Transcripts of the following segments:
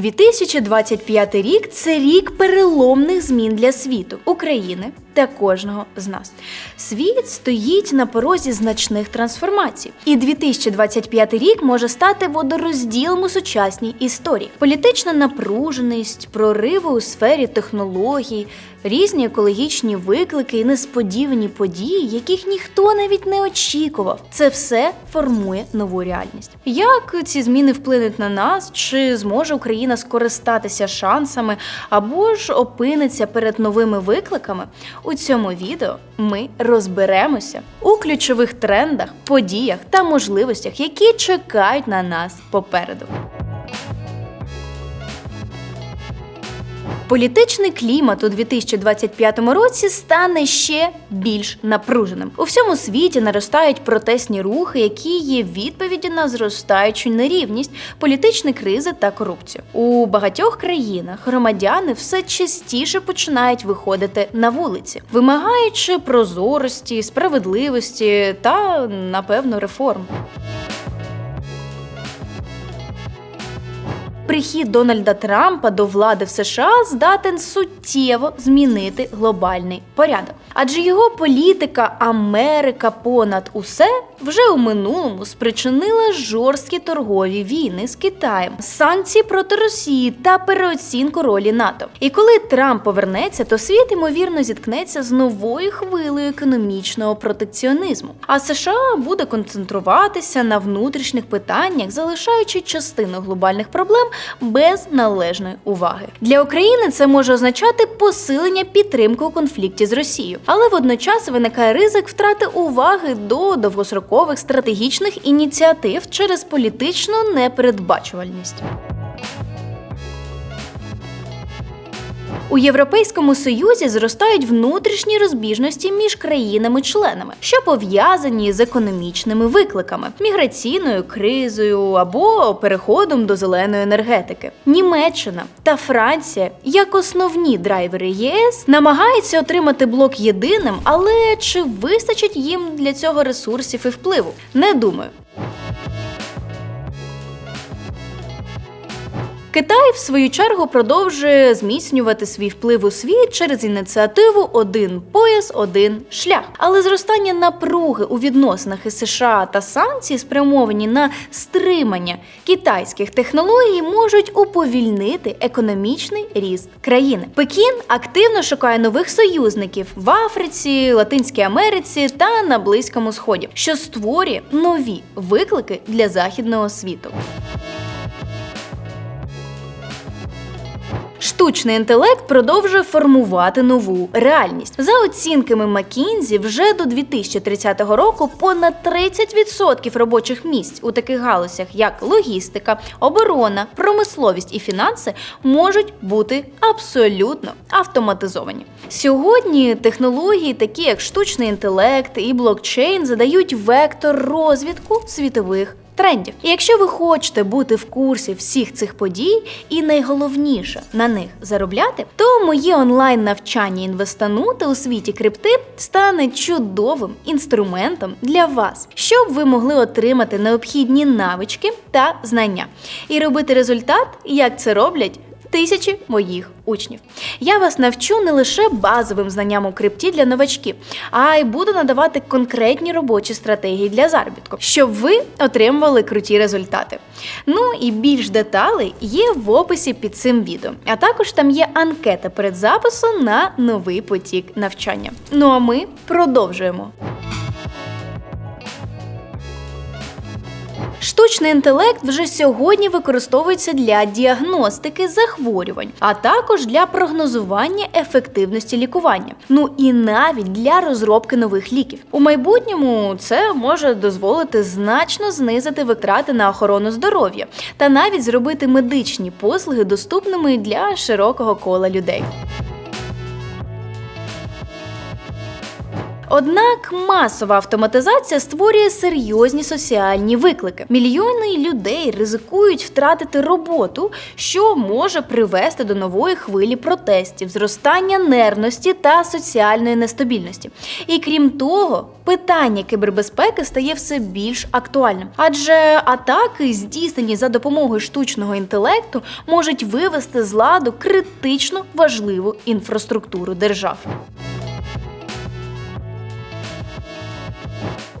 2025 рік це рік переломних змін для світу, України та кожного з нас. Світ стоїть на порозі значних трансформацій, і 2025 рік може стати водорозділом у сучасній історії. Політична напруженість, прориви у сфері технологій, різні екологічні виклики і несподівані події, яких ніхто навіть не очікував. Це все формує нову реальність. Як ці зміни вплинуть на нас? Чи зможе Україна скористатися шансами або ж опиниться перед новими викликами? У цьому відео ми розберемося у ключових трендах, подіях та можливостях, які чекають на нас попереду. Політичний клімат у 2025 році стане ще більш напруженим. У всьому світі наростають протестні рухи, які є відповіді на зростаючу нерівність, політичні кризи та корупцію. У багатьох країнах громадяни все частіше починають виходити на вулиці, вимагаючи прозорості, справедливості та напевно реформ. Прихід Дональда Трампа до влади в США здатен суттєво змінити глобальний порядок, адже його політика Америка понад усе вже у минулому спричинила жорсткі торгові війни з Китаєм, санкції проти Росії та переоцінку ролі НАТО. І коли Трамп повернеться, то світ ймовірно зіткнеться з новою хвилею економічного протекціонізму. А США буде концентруватися на внутрішніх питаннях, залишаючи частину глобальних проблем без належної уваги. Для України це може означати посилення підтримки у конфлікті з Росією, але водночас виникає ризик втрати уваги до довгострокових стратегічних ініціатив через політичну непередбачувальність. У Європейському Союзі зростають внутрішні розбіжності між країнами-членами, що пов'язані з економічними викликами, міграційною кризою або переходом до зеленої енергетики. Німеччина та Франція, як основні драйвери ЄС, намагаються отримати блок єдиним, але чи вистачить їм для цього ресурсів і впливу? Не думаю. Китай, в свою чергу, продовжує зміцнювати свій вплив у світ через ініціативу Один пояс, один шлях. Але зростання напруги у відносинах із США та санкції, спрямовані на стримання китайських технологій, можуть уповільнити економічний ріст країни. Пекін активно шукає нових союзників в Африці, Латинській Америці та на Близькому Сході, що створює нові виклики для західного світу. Штучний інтелект продовжує формувати нову реальність. За оцінками Макінзі, вже до 2030 року понад 30% робочих місць у таких галузях, як логістика, оборона, промисловість і фінанси, можуть бути абсолютно автоматизовані. Сьогодні технології, такі як штучний інтелект і блокчейн, задають вектор розвитку світових трендів. І якщо ви хочете бути в курсі всіх цих подій, і найголовніше на них заробляти, то моє онлайн навчання інвестанути у світі крипти стане чудовим інструментом для вас, щоб ви могли отримати необхідні навички та знання і робити результат, як це роблять тисячі моїх учнів. Я вас навчу не лише базовим знанням у крипті для новачків, а й буду надавати конкретні робочі стратегії для заробітку, щоб ви отримували круті результати. Ну і більш деталей є в описі під цим відео. А також там є анкета перед записом на новий потік навчання. Ну а ми продовжуємо. Штучний інтелект вже сьогодні використовується для діагностики захворювань, а також для прогнозування ефективності лікування. Ну і навіть для розробки нових ліків. У майбутньому це може дозволити значно знизити витрати на охорону здоров'я та навіть зробити медичні послуги доступними для широкого кола людей. Однак масова автоматизація створює серйозні соціальні виклики. Мільйони людей ризикують втратити роботу, що може привести до нової хвилі протестів, зростання нервності та соціальної нестабільності. І крім того, питання кібербезпеки стає все більш актуальним, адже атаки, здійснені за допомогою штучного інтелекту, можуть вивести з ладу критично важливу інфраструктуру держав.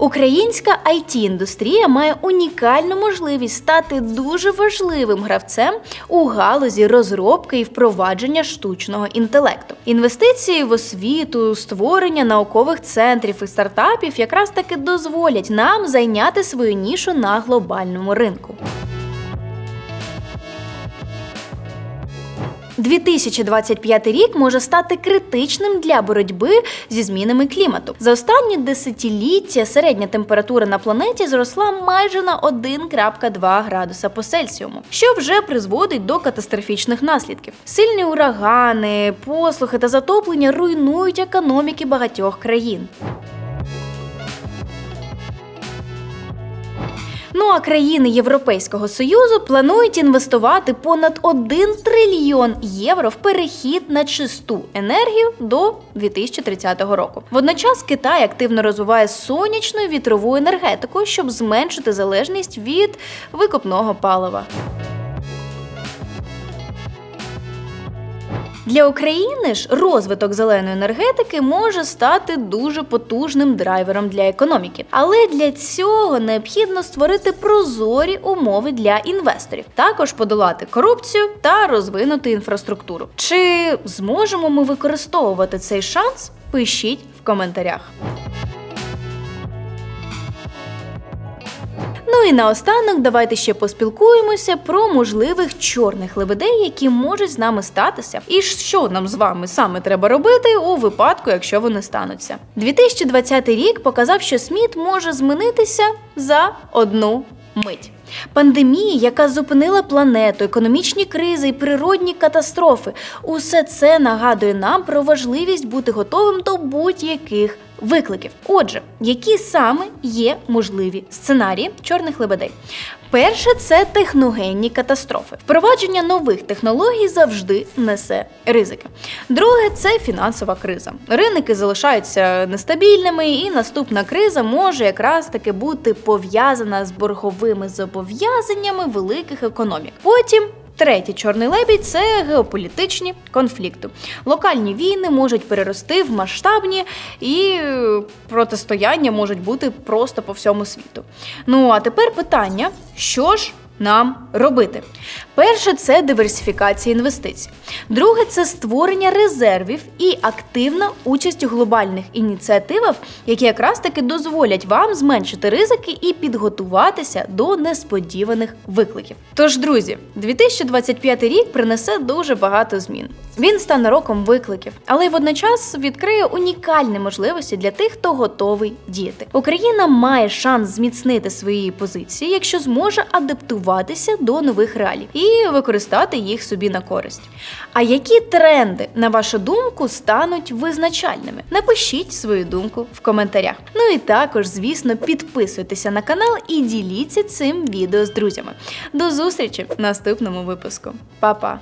Українська it індустрія має унікальну можливість стати дуже важливим гравцем у галузі розробки і впровадження штучного інтелекту. Інвестиції в освіту, створення наукових центрів і стартапів якраз таки дозволять нам зайняти свою нішу на глобальному ринку. 2025 рік може стати критичним для боротьби зі змінами клімату. За останні десятиліття середня температура на планеті зросла майже на 1,2 градуса по Цельсіуму, що вже призводить до катастрофічних наслідків. Сильні урагани, послухи та затоплення руйнують економіки багатьох країн. Ну а країни Європейського союзу планують інвестувати понад 1 трильйон євро в перехід на чисту енергію до 2030 року. Водночас Китай активно розвиває сонячну і вітрову енергетику, щоб зменшити залежність від викопного палива. Для України ж розвиток зеленої енергетики може стати дуже потужним драйвером для економіки. Але для цього необхідно створити прозорі умови для інвесторів, також подолати корупцію та розвинути інфраструктуру. Чи зможемо ми використовувати цей шанс? Пишіть в коментарях. Ну і наостанок давайте ще поспілкуємося про можливих чорних лебедей, які можуть з нами статися, і що нам з вами саме треба робити у випадку, якщо вони стануться. 2020 рік показав, що сміт може змінитися за одну мить. Пандемія, яка зупинила планету, економічні кризи і природні катастрофи, усе це нагадує нам про важливість бути готовим до будь-яких викликів. Отже, які саме є можливі сценарії чорних лебедей? Перше це техногенні катастрофи. Впровадження нових технологій завжди несе ризики. Друге це фінансова криза. Ринки залишаються нестабільними, і наступна криза може якраз таки бути пов'язана з борговими зобов'язаннями великих економік. Потім Третій чорний лебідь це геополітичні конфлікти. Локальні війни можуть перерости в масштабні і протистояння можуть бути просто по всьому світу. Ну а тепер питання: що ж нам робити? Перше це диверсифікація інвестицій. Друге це створення резервів і активна участь у глобальних ініціативах, які якраз таки дозволять вам зменшити ризики і підготуватися до несподіваних викликів. Тож, друзі, 2025 рік принесе дуже багато змін. Він стане роком викликів, але й водночас відкриє унікальні можливості для тих, хто готовий діяти. Україна має шанс зміцнити свої позиції, якщо зможе адаптуватися до нових реалій і використати їх собі на користь. А які тренди, на вашу думку, стануть визначальними? Напишіть свою думку в коментарях. Ну і також, звісно, підписуйтеся на канал і діліться цим відео з друзями. До зустрічі в наступному випуску. Па-па!